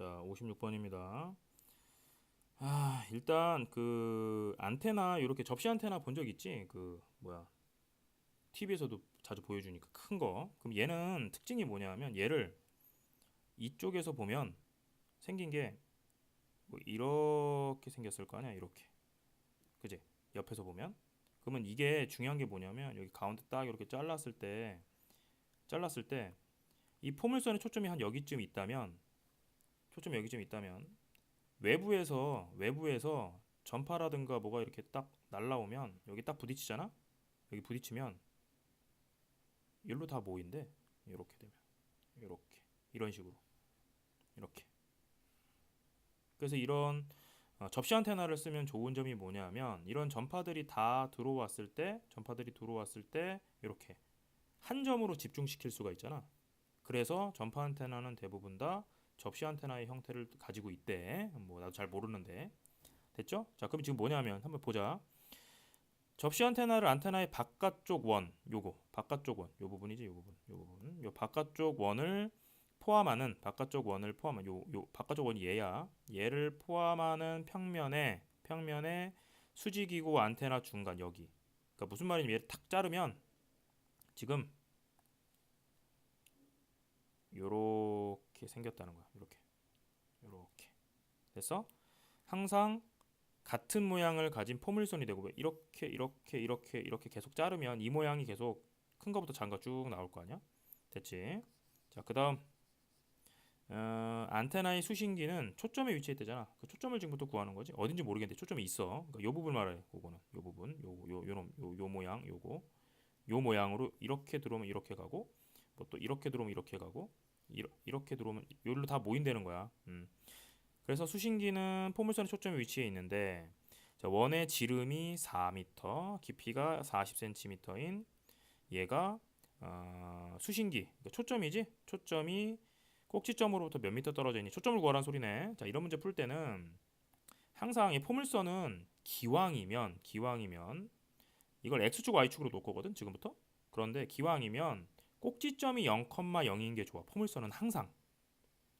자, 56번입니다. 아, 일단 그 안테나 이렇게 접시 안테나 본 적 있지? 그 뭐야? TV에서도 자주 보여주니까 큰 거. 그럼 얘는 특징이 뭐냐면 얘를 이쪽에서 보면 생긴 게 뭐 이렇게 생겼을 거 아니야? 이렇게. 그지? 옆에서 보면. 그러면 이게 중요한 게 뭐냐면 여기 가운데 딱 이렇게 잘랐을 때 잘랐을 때 이 포물선의 초점이 한 여기쯤 있다면 초점이 여기쯤 있다면 외부에서 외부에서 전파라든가 뭐가 이렇게 딱 날라오면 여기 딱 부딪히잖아. 여기 부딪히면 일로 다 모인대. 이렇게 되면 이렇게 이런 식으로 이렇게. 그래서 이런 어, 접시 안테나를 쓰면 좋은 점이 뭐냐면 이런 전파들이 다 들어왔을 때 전파들이 들어왔을 때 이렇게 한 점으로 집중시킬 수가 있잖아. 그래서 전파 안테나는 대부분 다 접시 안테나의 형태를 가지고 있대. 뭐 나도 잘 모르는데. 됐죠? 자 그럼 지금 뭐냐면 한번 보자. 접시 안테나를 안테나의 바깥쪽 원 요거. 바깥쪽 원. 요 부분이지? 요 부분. 요 부분. 요 바깥쪽 원을 포함하는 바깥쪽 원을 포함한 요 요 바깥쪽 원이 얘야. 얘를 포함하는 평면에 평면에 수직이고 안테나 중간 여기. 그러니까 무슨 말이냐면 얘를 탁 자르면 지금 요 렇게 생겼다는 거야 요렇게 요렇게 됐어 항상 같은 모양을 가진 포물선이 되고 왜 이렇게 이렇게 이렇게 이렇게 계속 자르면 이 모양이 계속 큰 거부터 거쭉 나올 거 아니야 됐지 자 그다음 어, 안테나의 수신기는 초점에 위치해 있대잖아. 그 초점을 지금부터 구하는 거지. 어딘지 모르겠는데 초점이 있어. 그러니까 요 부분 말해. 요거는 요 부분, 요요 요놈 요, 요 모양, 요거 요 모양으로 이렇게 들어오면 이렇게 가고 뭐 또 이렇게 들어오면 이렇게 가고 이렇게 들어오면 요로 다 모인다는 거야. 음. 그래서 수신기는 포물선의 초점에 위치해 있는데 자, 원의 지름이 4m, 깊이가 40cm인 얘가 어, 수신기 그러니까 초점이지. 초점이 꼭지점으로부터 몇 미터 떨어져 있니? 초점을 구하라는 소리네. 자, 이런 문제 풀 때는 항상 이 포물선은 기왕이면 기왕이면 이걸 x축 y축으로 놓을 거거든. 지금부터. 그런데 기왕이면 꼭지점이 0,0인 게 좋아. 포물선은 항상.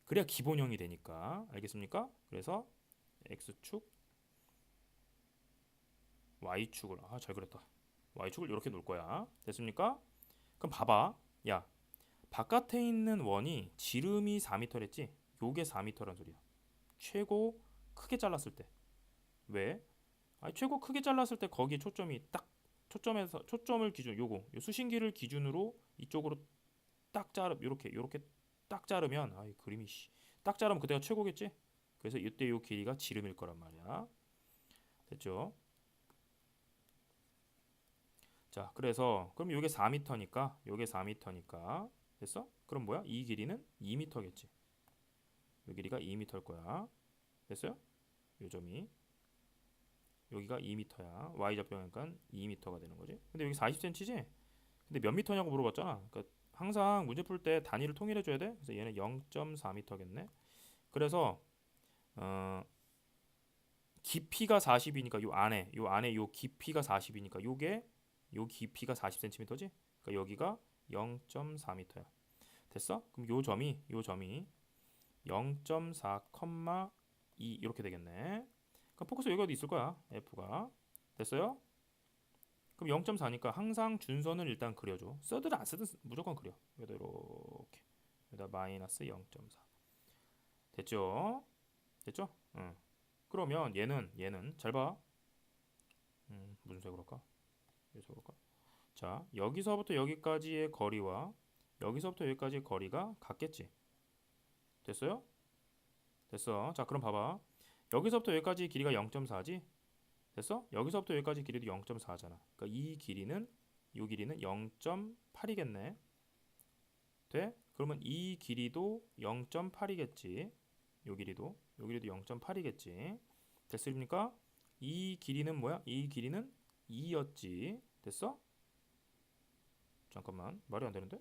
그래야 기본형이 되니까. 알겠습니까? 그래서 x축 y축을 아, 잘 그렸다. y축을 이렇게 놓을 거야. 됐습니까? 그럼 봐봐. 야, 바깥에 있는 원이 지름이 4m랬지? 요게 4m란 소리야. 최고 크게 잘랐을 때. 왜? 아니, 최고 크게 잘랐을 때 거기에 초점이 딱 초점에서 초점을 기준 요거 요 수신기를 기준으로 이쪽으로 딱 자르 요렇게 요렇게 딱 자르면 아이 그림이 씨. 딱 자르면 그때가 최고겠지? 그래서 이때 요 길이가 지름일 거란 말이야. 됐죠? 자, 그래서 그럼 요게 4m니까 요게 4m니까 됐어? 그럼 뭐야? 이 길이는 2m겠지. 이 길이가 2m일 거야. 됐어요? 요 점이 여기가 2m야. y 좌표니까 2m가 되는 거지. 근데 여기 40cm지? 근데 몇 미터냐고 물어봤잖아. 그러니까 항상 문제 풀 때 단위를 통일해 줘야 돼. 그래서 얘는 0.4m겠네. 그래서 어 깊이가 40이니까 요 안에 요 안에 요 깊이가 40이니까 요게 요 깊이가 40cm지? 그러니까 여기가 0.4m야. 됐어? 그럼 요 점이 요 점이 0.4, 2 이렇게 되겠네. 그럼 포커스 여기 어디 있을 거야? F가 됐어요? 그럼 0.4니까 항상 준선을 일단 그려줘. 쓰든 안 쓰든 무조건 그려. 여기다 이렇게 여기다 마이너스 0.4 됐죠? 됐죠? 응. 그러면 얘는 얘는 잘 봐. 음, 무슨 색으로 할까? 이 색으로 할까? 자, 여기서부터 여기까지의 거리와 여기서부터 여기까지의 거리가 같겠지. 됐어요? 됐어. 자, 그럼 봐봐. 여기서부터 여기까지 길이가 0.4지? 됐어? 여기서부터 여기까지 길이도 0.4잖아. 그러니까 이 길이는 이 길이는 0.8이겠네. 돼? 그러면 이 길이도 0.8이겠지. 요 길이도 요 길이도 0.8이겠지. 됐습니까? 이 길이는 뭐야? 이 길이는 2였지. 됐어? 잠깐만 말이 안 되는데?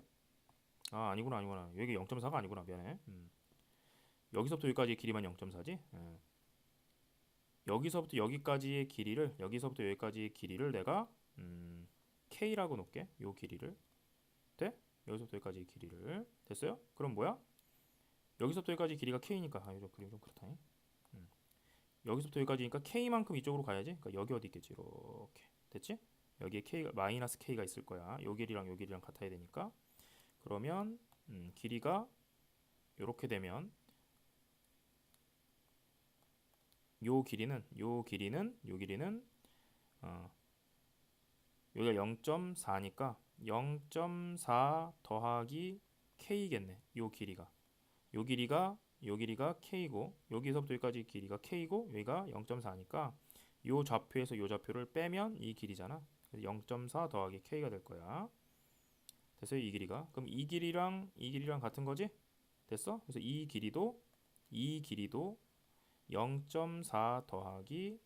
아 아니구나 아니구나 여기 0.4가 아니구나 미안해 음. 여기서부터 여기까지의 길이만 0.4지 예. 여기서부터 여기까지의 길이를 여기서부터 여기까지의 길이를 내가 음, K라고 놓을게 요 길이를 돼? 여기서부터 여기까지의 길이를 됐어요? 그럼 뭐야? 여기서부터 여기까지 길이가 k니까 아, 이거 그림 좀 그렇다. 음. 여기서부터 여기까지니까 k만큼 이쪽으로 가야지. 그러니까 여기 어디 있겠지? 이렇게 됐지? 여기에 k가 마이너스 k가 있을 거야. 요 길이랑 요 길이랑 같아야 되니까. 그러면 음, 길이가 요렇게 되면 요 길이는 요 길이는 요 길이는 어, 여기가 0.4니까 0.4 더하기 k겠네. 요 길이가 요 길이가 요 길이가 k고 여기서부터 여기까지 길이가 k고 여기가 0.4니까 요 좌표에서 요 좌표를 빼면 이 길이잖아. 그래서 0.4 더하기 k가 될 거야. 됐어요? 이 길이가. 그럼 이 길이랑 이 길이랑 같은 거지? 됐어? 그래서 이 길이도 이 길이도 0.4 더하기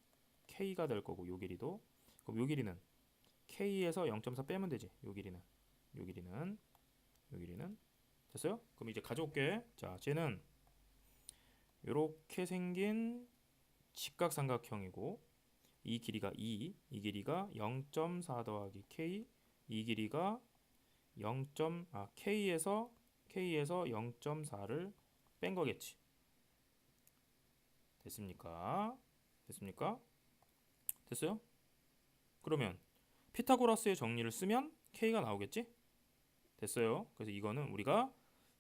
k가 될 거고 요 길이도 그럼 요 길이는 k에서 0.4 빼면 되지. 요 길이는 요 길이는 요 길이는 됐어요? 그럼 이제 가져올게. 자, 쟤는 이렇게 생긴 직각삼각형이고 이 길이가 2, 이 길이가 0.4 더하기 k, 이 길이가 0. 아 k에서 k에서 0.4를 뺀 거겠지. 됐습니까? 됐습니까? 됐어요? 그러면 피타고라스의 정리를 쓰면 k가 나오겠지? 됐어요. 그래서 이거는 우리가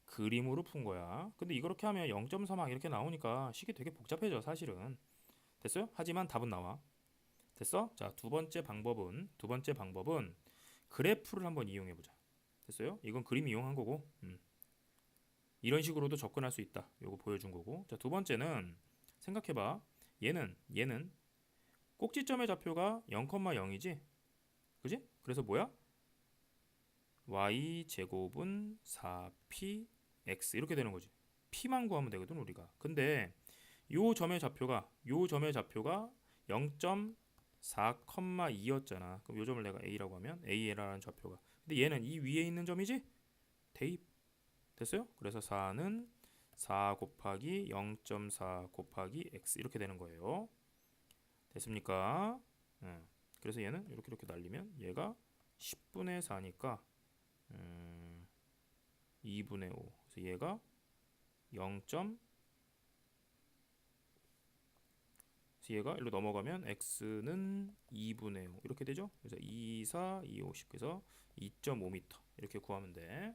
그림으로 푼 거야. 근데 이렇게 하면 0.4막 이렇게 나오니까 식이 되게 복잡해져 사실은. 됐어요? 하지만 답은 나와. 됐어? 자, 두 번째 방법은 두 번째 방법은 그래프를 한번 이용해 보자. 됐어요? 이건 그림 이용한 거고. 음. 이런 식으로도 접근할 수 있다. 요거 보여준 거고. 자, 두 번째는 생각해 봐. 얘는 얘는 꼭지점의 좌표가 0,0이지. 그지? 그래서 뭐야? y 제곱은 4p x 이렇게 되는 거지. p만 구하면 되거든 우리가. 근데 요 점의 좌표가 요 점의 좌표가 0.4,2였잖아. 그럼 요 점을 내가 a라고 하면 a라는 좌표가. 근데 얘는 이 위에 있는 점이지? 대입. 됐어요? 그래서 4는 4 곱하기 0.4 곱하기 x 이렇게 되는 거예요. 됐습니까? 음. 그래서 얘는 이렇게 이렇게 날리면 얘가 10분의 4니까 음, 2분의 5. 그래서 얘가 0. 그래서 얘가 일로 넘어가면 x는 2분의 5 이렇게 되죠. 그래서 2, 4, 2, 50 그래서 2.5m 이렇게 구하면 돼.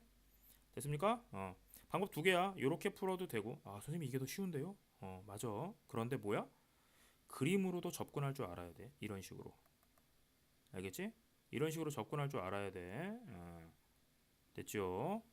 됐습니까? 어. 방법 두 개야. 이렇게 풀어도 되고. 아 선생님 이게 더 쉬운데요? 어 맞아. 그런데 뭐야? 그림으로도 접근할 줄 알아야 돼. 이런 식으로. 알겠지? 이런 식으로 접근할 줄 알아야 돼. 어. 됐죠?